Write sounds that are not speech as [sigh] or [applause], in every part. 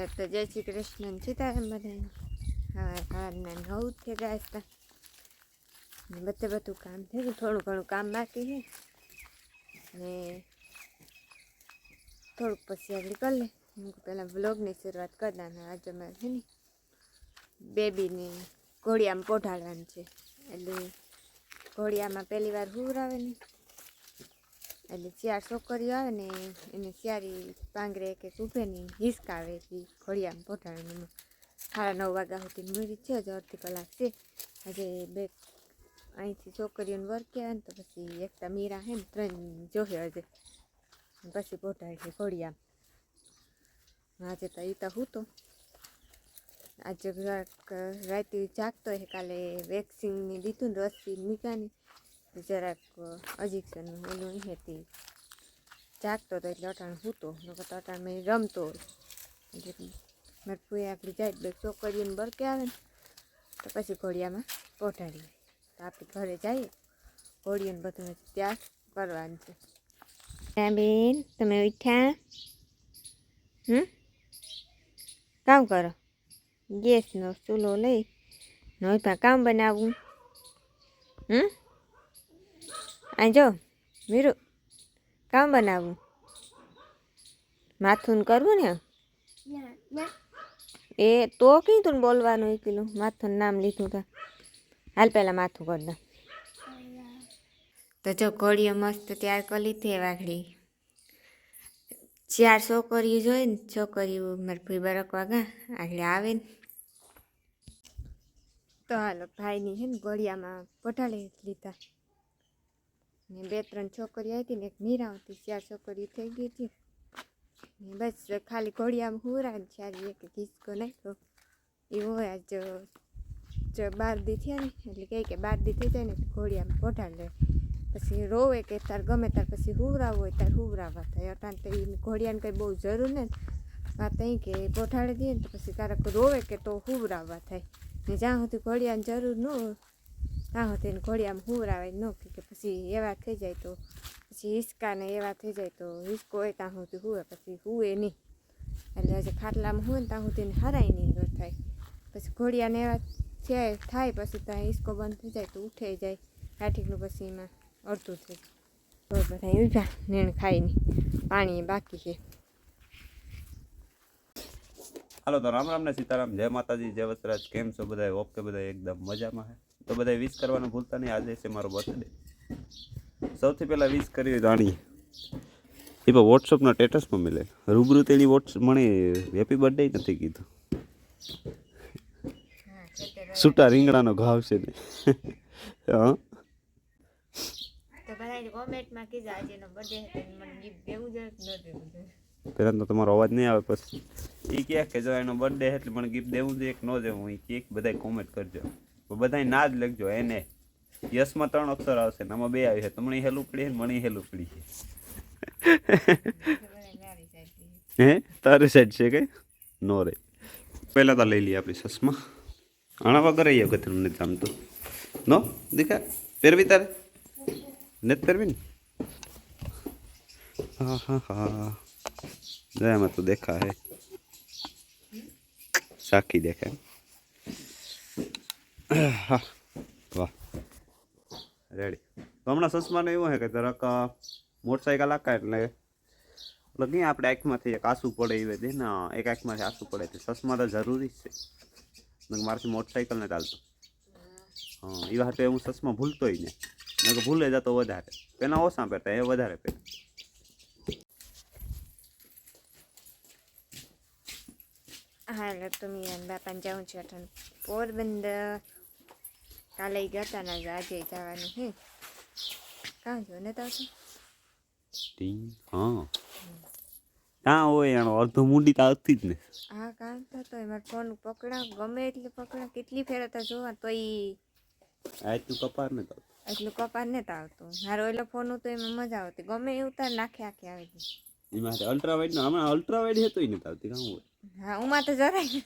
તો જય શ્રી કૃષ્ણ સીતારામ બધા હવે સવારના નવ થઈ ગયા હતા બધે બધું કામ થઈ થોડું ઘણું કામ બાકી છે ને થોડુંક પછી આગળ કરી લે હું પહેલાં બ્લોગની શરૂઆત કરી દઉં ને આજે મારે છે ને બેબીને ઘોડિયામાં પોઢાડવાનું છે એટલે ઘોડિયામાં પહેલી વાર હુરાવે ને એટલે ચાર છોકરીઓ આવે ને એને ચારી પાંગરે કે ઊભે ની હિસકાવે એ ઘોડિયામાં પોટાડે ને સાડા નવ વાગ્યા સુધી મૂરી છે, હજુ અડધી કલાક છે. આજે બે અહીંથી છોકરીઓને વર્કે આવે ને તો પછી એકતા મીરા હે ને, ત્રણ જોહે હજે પછી પોટાડે છે ઘોડિયામાં આજે તો એ તો હું તો. આજે રાતે જાગતો હે, કાલે વેક્સિનની દીધું ને રસી મૂક્યાની તો જરાક અજીક્શનનું ઓલું હતી. જાગતો હતો એટલે અટાણ હૂતો નકર તો અટાણ મેં રમતો. એટલે મારે ફૂએ આપણી જાય બે ચોકડીને બરકે આવે ને, તો પછી ઘોડિયામાં પહોંચાડીએ તો આપણે ઘરે જઈએ ઘોડીઓને બધું ત્યાં કરવાનું છે. બેન, તમે ઉઠ્યા? હમ? કામ કરો? ગેસનો ચૂલો લઈ નોઈપા કામ બનાવવું હમ? આ જો, મીરુ, કામ બનાવવું માથું કરવું ને? એ તો કીધું ને બોલવાનું કીધું માથું નામ લીધું તા. હાલ પહેલાં માથું કરી દો. તો જો ઘોડીઓ મસ્ત તૈયાર કરી લીધી વાઘડી. ચાર છોકરીઓ જોઈ ને, છોકરીઓ મારી ભાઈ બરક વાગા આગળ આવે ને. તો હાલો ભાઈની છે ને ઘોડિયામાં પટાડી લીધા. ને બે ત્રણ છોકરીઓ હતી ને એક નિરાવતી ચાર છોકરીઓ થઈ ગઈ હતી. ને બસ ખાલી ઘોડિયામાં હુરા ને ચારી એક ઘીસકો નાખ્યો. એ હોય આજ બાર દી થયા ને, એટલે કહે કે બાર દી થઈ જાય ને ઘોડિયામાં પોઢાડ લે. પછી રોવે કે તાર ગમે તાર પછી હુવરાવું હોય, તાર હુવરાવા થાય. અટાણ તો એ ઘોડિયાને કંઈ બહુ જરૂર ને વાત અહીં કે પોઢાડી દઈએ ને તો પછી તારક રોવે કે તો હુવરાવા થાય. ને જ્યાં સુધી ઘોડિયાની જરૂર ન હોય સુધી એને ઘોડિયામાં હુવરાવે ન કે પછી એવા થઈ જાય તો પછી હિસકાને એવા થઈ જાય તો હિસકો હોય ત્યાં સુધી હુવે, પછી હુવે નહીં. એટલે હજી ખાટલામાં હોય ને ત્યાં સુધી હરાય નહીં, દૂર થાય. પછી ઘોડિયાને એવા છે થાય પછી ત્યાં હિસકો બંધ થઈ જાય તો ઉઠે જાય. કાઠીકનું પછી એમાં અડધું થઈ જાય. બધા ઊભા નેણ ખાઈ નહીં. પાણી બાકી છે. હાલો તો રામ રામ ને સીતારામ. જય માતાજી, જય વસરાજ. કેમ છો બધા ઓકે બધા એકદમ મજામાં છે તો બધા વિશ કરવાનું ભૂલતા નહીં. આજે છે મારો બર્થડે સૌથી પહેલાં વિશ કરી રાણી. એ પણ વોટ્સઅપના સ્ટેટસમાં મળે. રૂબરૂ તેની વોટ્સ મને હેપી બર્થડે નથી કીધું. છૂટા રીંગણાનો ઘાવ છે ને હા બધા પહેલાં તો તમારો અવાજ નહીં આવે પછી. એ કહે કે જો એનો બર્થડે એટલે મને ગિફ્ટ દેવું જોઈએ કે ન દેવું એ કે બધાય કોમેન્ટ કરજો. બધાય ના જ લખજો. એને યશમાં ત્રણ અક્ષર આવશે ને આમાં બે આવી છે. તમને હેલું પડી છે મણી હેલું પડી છે. હે? તારી સાઈડ છે કે? નો રે. પહેલાં તો લઈ લઈએ આપણી સસમાં. આણા વગર એ અગત્યનું નથી જામતું. નો? દીખા પહેરવી તારે? નથી પહેરવી ને હા હા. હા એમાં તો દેખા હે સાખી દેખાય. હા વાહ. રેડી તો હમણાં સસમાને એવું છે કે જરાક મોટરસાઇકલ આખા એટલે એટલે નહીં આપણે આંખમાંથી એક આંસુ પડે એવી દે ને, એક આંખમાંથી આંસુ પડે તે સસમા તો જરૂરી જ છે મારાથી મોટરસાઇકલ ને ચાલતું હા એ વાત હું સસમા ભૂલતોય ને કે ભૂલે જતો વધારે. પહેલાં ઓછા પહેરતા, એ વધારે પહેરતા હાલો, તો મિયાન બાપાને જાઉં છું પોરબંદર. કાલે ગયા હતા ને આજે જવાનું છે કાં જો ને તો ટીંગ હા. કાં હોય એનો અડધો મૂડી તો આવતી જ ને. હા કામ થતો તો એમાં ફોન પકડા ગમે એટલે પકડા કેટલી ફેર હતા જોવા તો ઈ આ તું કપાર ને તો એટલું કપાર નતા આવતું. મારો એટલે ફોન હતો એમાં મજા આવતી. ગમે એવું તાર નાખે આખે આવી ગઈ એમાં અલ્ટ્રા વાઇડ નો હમણાં અલ્ટ્રા વાઇડ હતો નથી આવતી કાં હોય? હા ઉમાં તો જરાય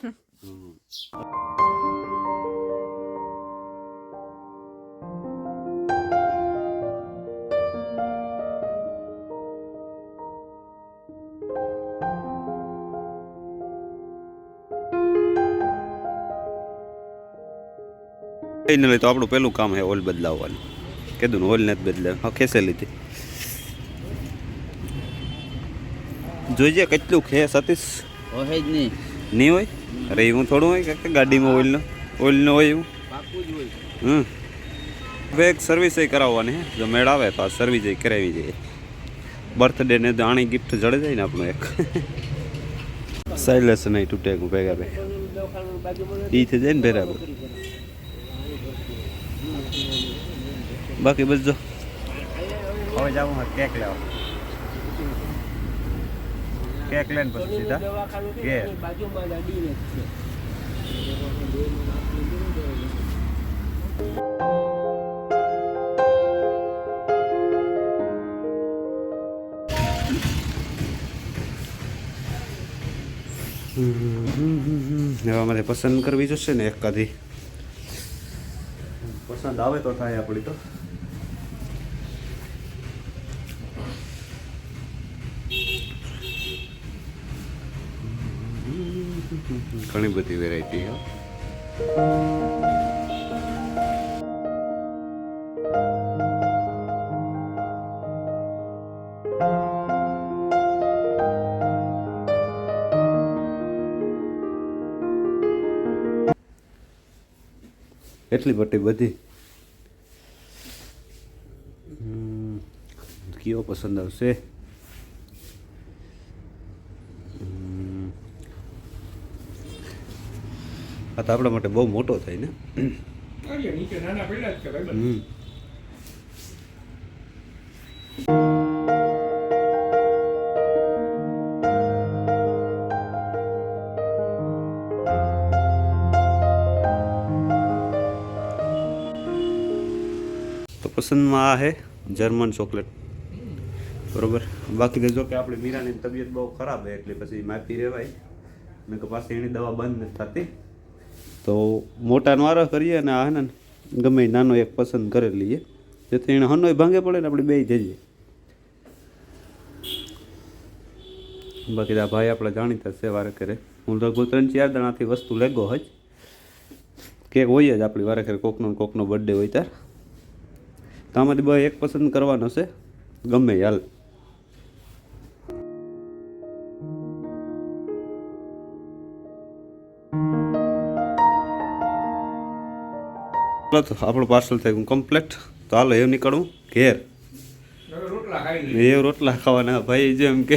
હમ. લઈ તો આપણું પહેલું કામ છે ઓઇલ બદલાવવાનું. કીધું ને ઓઇલ નથી બદલે. હા ખેસે લીધી જોઈએ કેટલું ખે સતીશ. હોય જ નહીં. નહીં હોય? અરે એવું થોડું હોય કે ગાડીમાં ઓઇલનો? ઓઇલનો હોય એવું? હોય. હમ. હવે એક સર્વિસ કરાવવાની હે. જો મેળ આવે તો આ સર્વિસ કરાવી જઈએ બર્થડે ને આણી ગિફ્ટ જડે જાય ને આપણું એક. [laughs] સાઇલેસ નહીં તૂટે ભેગા ભાઈ ઈ થઈ જાય ને બરાબર બાકી બસ જો. હવે જાવું હોય કેક લેવા. કેક લઈને પછી સીધા ઘેર. એવામાં પસંદ કરવી જોશે ને એક કાધી પસંદ આવે તો થાય આપણી તો. ઘણી બધી વેરાયટી એટલી બધી? બધી કયો પસંદ આવશે? આ તો આપણા માટે બહુ મોટો થાય ને. હમ. તો પસંદમાં આ છે જર્મન ચોકલેટ. બરોબર? બાકી તો જો કે આપણે મીરાની તબિયત બહુ ખરાબ છે એટલે પછી માપી રહેવાય મેં કે પાછી એની દવા બંધ નથી થતી. તો મોટાનો વારો કરીએ અને આ ને ગમે નાનો એક પસંદ કરી લઈએ. જેથી એને હનોય ભાંગે પડે ને આપણે બે જઈએ. બાકી આ ભાઈ આપણે જાણીતા છે, વારે કરે હું લગભગ ત્રણ ચાર દાણાથી વસ્તુ લેગો હજ કેક હોય જ આપણી વારે કરે કોકનો કોકનો બર્થડે હોય ત્યારે. તો આમાંથી બે એક પસંદ કરવાનો છે. ગમે હાલ. તો આપણું પાર્સલ થઈ ગયું કમ્પ્લીટ તો હાલો એવું નીકળવું. ઘેર. એ રોટલા ખાવાના ભાઈ જેમ કે.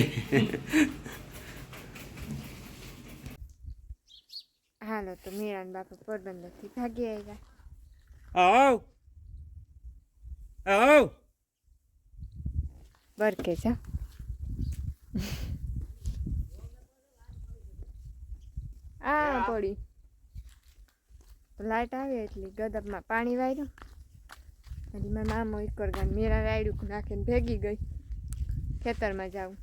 હાલો તો મીરાન બાપા પોરબંદરથી ભાગી આવ્યા આવ. આવ. બરકે છે આ પડી લાઈટ આવે એટલી ગદબમાં પાણી વાર્યું પછી મારા મામો એક કરગાન મેરા રાયડું નાખીને ભેગી ગઈ. ખેતરમાં જાઉં.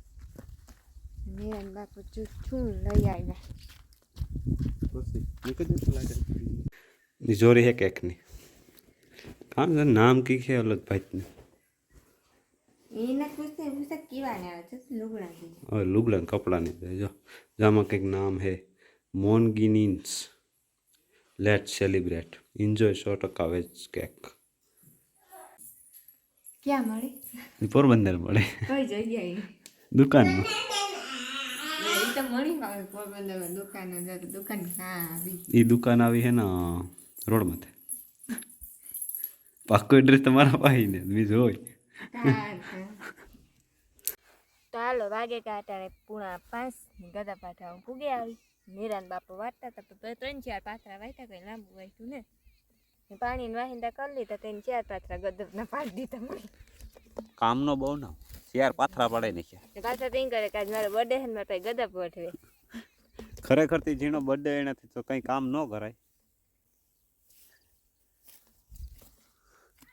મેરાન બાપુ છું લઈ આવ્યા. જોરી હે કેકની કામ છે નામ કી છે અલગ ભાઈની એને પૂછતે પૂછતે કીવાને આવે છે લુગડા હવે લુગડા કપડાની જો જામાં કંઈક નામ હે મોનગીનીન્સ લેટ સેલિબ્રેટ એન્જોય સો ટકા વેજ કેક ક્યાં મળે? પોરબંદર મળે. કઈ જગ્યાએ? દુકાનમાં. એ દુકાન આવી? હે ને રોડ માથે પાકો એડ્રેસ તમારા પાસે ને બીજું હોય. તો હાલો વાગે કાંટાને પૂણા પાંચ ગદા પાઠા પૂગે આવી. નિરાન બાપુ વાટતા હતા તો ત્રણ ચાર પાથરા વાંચતા કંઈ લાંબુ વાંચ્યું ને. પાણીને વાહિંદા કરી લીધા તેને ચાર પાથરા ગદરના પાડી દીધા મને. કામનો બહુ ના ચાર પાથરા પડે નાખ્યા પાછા તેમ કરે કે આજ મારો બર્થડે છે ને કંઈ ગદબ વઠવે ખરેખરથી જેનો બર્થડે એનાથી તો કંઈ કામ ન કરાય.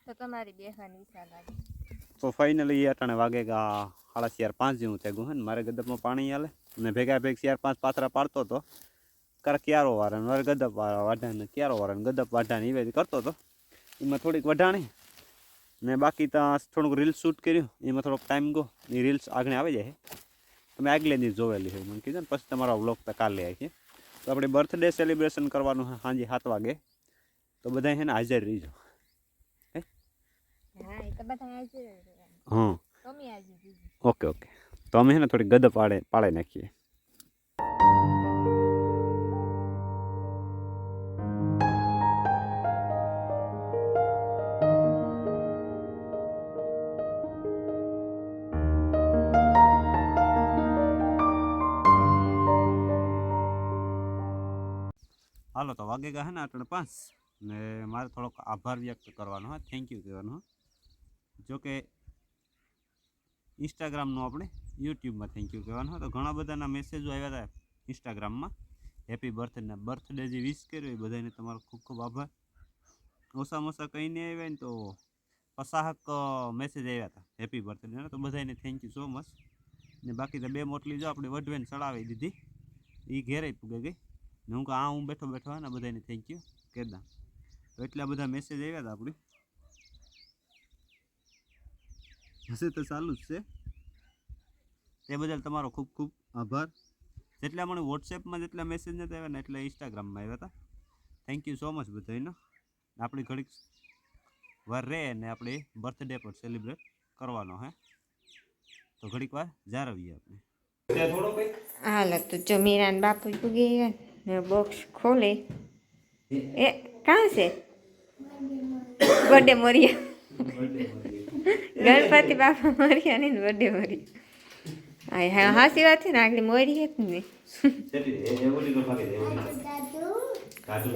તો તમારી બેહવાની ઈચ્છા લાગે. તો ફાઇનલી એ અટાણે વાગે ગા સાડા ચાર પાંચ જેવું થઈ ગયું હે ને મારે ગદબમાં પાણી હાલે ને ભેગા ભેગ ચાર પાંચ પાથરા પાડતો હતો. કર ક્યારો વારે ને ગદપ વાઢાને ક્યારો વારે ગદપ વાઢાને એ બધી કરતો હતો. એમાં થોડીક વઢાણી ને બાકી ત્યાં થોડુંક રીલ્સ શૂટ કર્યું. એમાં થોડોક ટાઈમ ગયો. એ રીલ્સ આગળ આવી જાય. તમે આગલે દિવસ જોવેલી છે મને કીધું ને પછી તમારો વ્લોગ તો કાલે આવી છે તો આપણે બર્થડે સેલિબ્રેશન કરવાનું છે સાંજે સાત વાગે. તો બધા છે ને હાજર રહીજો. હા? હા ઓકે ઓકે. તો અમે છે થોડી ગદ પાડે પાડે નાખીએ હાલો, તો વાગે ગયા હે ને આટલે પાંચ ને મારે થોડોક આભાર વ્યક્ત કરવાનો હા થેન્ક યુ કહેવાનો. જો કે ઇન્સ્ટાગ્રામનું આપણે યુટ્યુબમાં થેન્ક યુ કહેવાનું તો ઘણા બધાના મેસેજો આવ્યા હતા ઇન્સ્ટાગ્રામમાં હેપી બર્થડેના બર્થડે જે વિશ કર્યો એ બધાને તમારો ખૂબ ખૂબ આભાર. ઓછામાં ઓછા કંઈ નહીં આવ્યા ને તો પસાહક મેસેજ આવ્યા હતા. હેપી બર્થડેના તો બધાને થેન્ક યુ સો મચ ને બાકી તો બે મોટલી જો આપણે વઢવેને ચડાવી દીધી. એ ઘેરે પૂગે ગઈ. ને હું કહું, આ હું બેઠો બેઠો ને બધાને થેન્ક યુ કહેતા તો એટલા બધા મેસેજ આવ્યા હતા આપણે. હશે તો ચાલુ જ છે. તે બદલ તમારો ખૂબ ખૂબ આભાર. જેટલા મને વોટ્સએપમાં જેટલા મેસેજ નથી આવ્યા ને એટલા ઇન્સ્ટાગ્રામમાં આવ્યા હતા. થેન્ક યુ સો મચ બધાનો આપણી ઘડીક વાર રહે ને આપણે બર્થડે પર સેલિબ્રેટ કરવાનો હે. તો ઘડીક વાર જાળવીએ આપણે. હાલ તો જો મીરાન બાપુ પૂગી ગયા ને બોક્સ ખોલે. એ કાં છે? બર્થડે મોરિયા. ગણપતિ બાપા મોરિયા ને બર્થડે મોરિયા. હા હા હાસી વાત છે ને આગળ મોરી હતી ને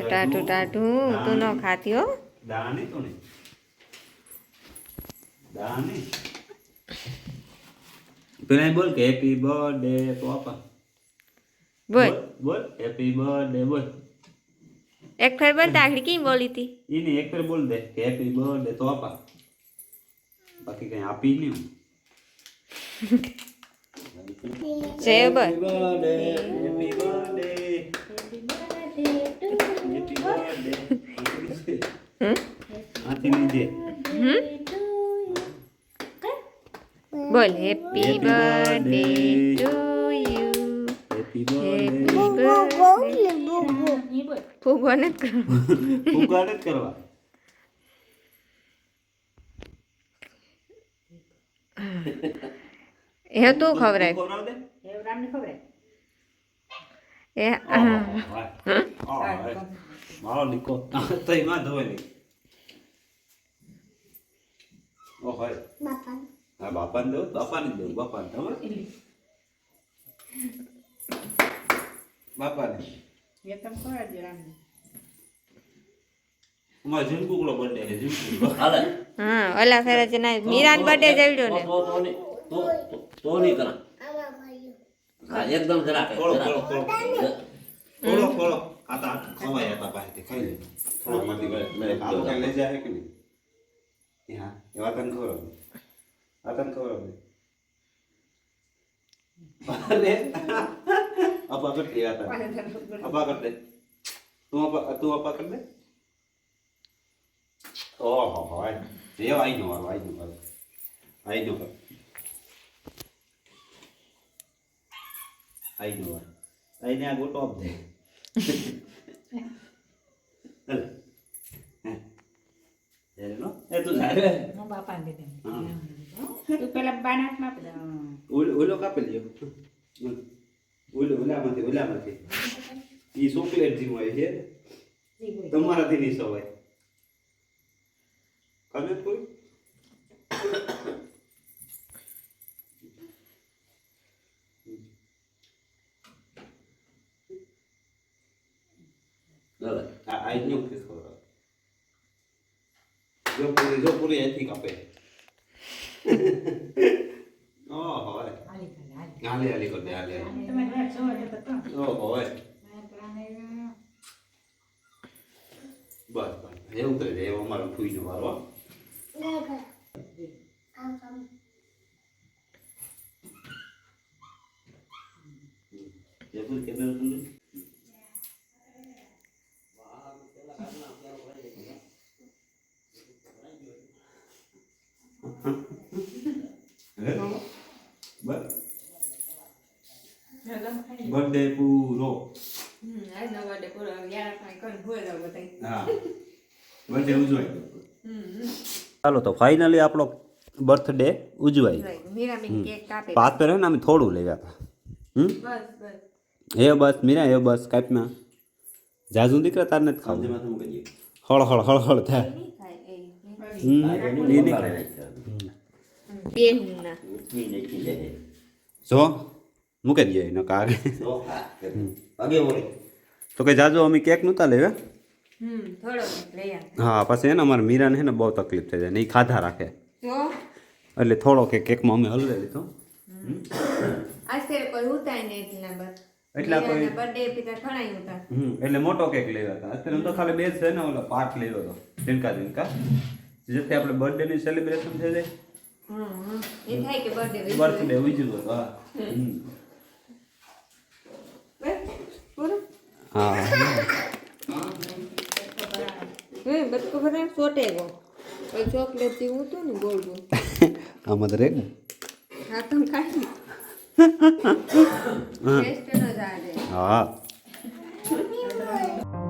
ટાટું ટાટું તું ન ખાતી હો દાણી તો નહીં દાણી પેલા બોલ કે હેપી બર્થડે તો આપા બોલ બોલ હેપી બર્થડે બોલ એક ફેર બનતા આગળ કેમ બોલી હતી એને એક ફેર બોલ દે કે હેપી બર્થડે તો આપા બાકી કઈ આપી નહીં હું. જય બોલ birthday happy birthday happy birthday હમ? આથી લીધે હમ બોલ happy Happy birthday birthday. To you happy happy birthday birthday ફૂગો નથી કરવો પુકાર જ કરવા એ તું ખવડાવ દે એ મારો દીકો તો એમાં ધોવાય નહીં ઓ હોય હા બાપાને દઉં બાપાને દઉં બાપાને તમે બાપાને અમારે ઝીણકુકડો બર્થડે છે ને હાલે હા ઓલા ફેરે છે ના મીરાન બર્થડે જવડ્યો ને તો તો નહીં તો તો- તો કરા હા એકદમ જરાક થોડો. થોડો થોડો થોડો થોડો આતા ખવાય આતા પાસેથી ખાઈ લે. થોડો માંથી ગળે મેં આવું કાંઈ લઈ જાય કે નહીં? એ હા એ વાત તને ખબર હતી આ તને ખબર હતી અરે! અપા કર દે આતા અપા કર દે તું અપા તું અપા કર દે ઓહો હોય આઈ એ આઈ નો આઈ નો આઈ નો વાળો know. ઓલામાંથી ઈ ચોકલેટ જેવું છે. તમારાથી નહીં સવાય તમે કોઈ હાલે. આ આજનો કેસ ખબર જો પૂરી જો પૂરી અહીંથી કાપે ઓહો હોય હાલી ચાલે, હાલી. હાલે હાલે કરી દે આને તમે રાત છો એટલે તો તો. ઓહો હોય બસ બસ એ ઉતરે જાય અમારો ફૂઈનો વારો હો. જે પણ કેમેરો તમને બસ બર્થડે પૂરો આજનો બર્થડે પૂરો યાર કાંઈ કોઈ ભૂલ બધા હા બર્થડે ઉજવાય. ચાલો તો ફાઇનલી આપણો બર્થડે ઉજવાય. મીરાબેન કેક કાપે. પાત પર હે ને અમે થોડું લેવા હતા. હમ? બસ બસ. એ બસ મીરા એ બસ કાપમાં જાજુ દીકરા તાર નથી ખાવું. હળ હળ હળ હળ થાય. જો મૂકી દઈએ એનો કાગ. તો હા, પગે વળે. તો કે જાજુ અમે કેક નહોતા લેવા? હમ થોડો લઈ આવ હા પછી એને અમારે મીરાને છે ને બહુ તકલીફ થઈ જાય ને એ ખાધા રાખે. જો એટલે થોડો કે કેકમાં અમે હલવે લીધો. આસ્તે કોઈ ઉતાય ને એટલા બસ એટલા કોઈ- બર્થડે પિતા ઘણા ઉતા હમ એટલે મોટો કેક લેવા હતા. અત્યારે તો ખાલી બે જ છે ને ઓલો પાર્ટ લેવો હતો. ઝીણકા ઝીણકા. જેથી આપણે બર્થડે ની સેલિબ્રેશન થઈ જાય. હમ હમ. એ થાય કે બર્થડે બર્થડે ઉજવો હા. હે બટકો ભરે સોટે ગો. ચોકલેટ જેવું હતું [laughs]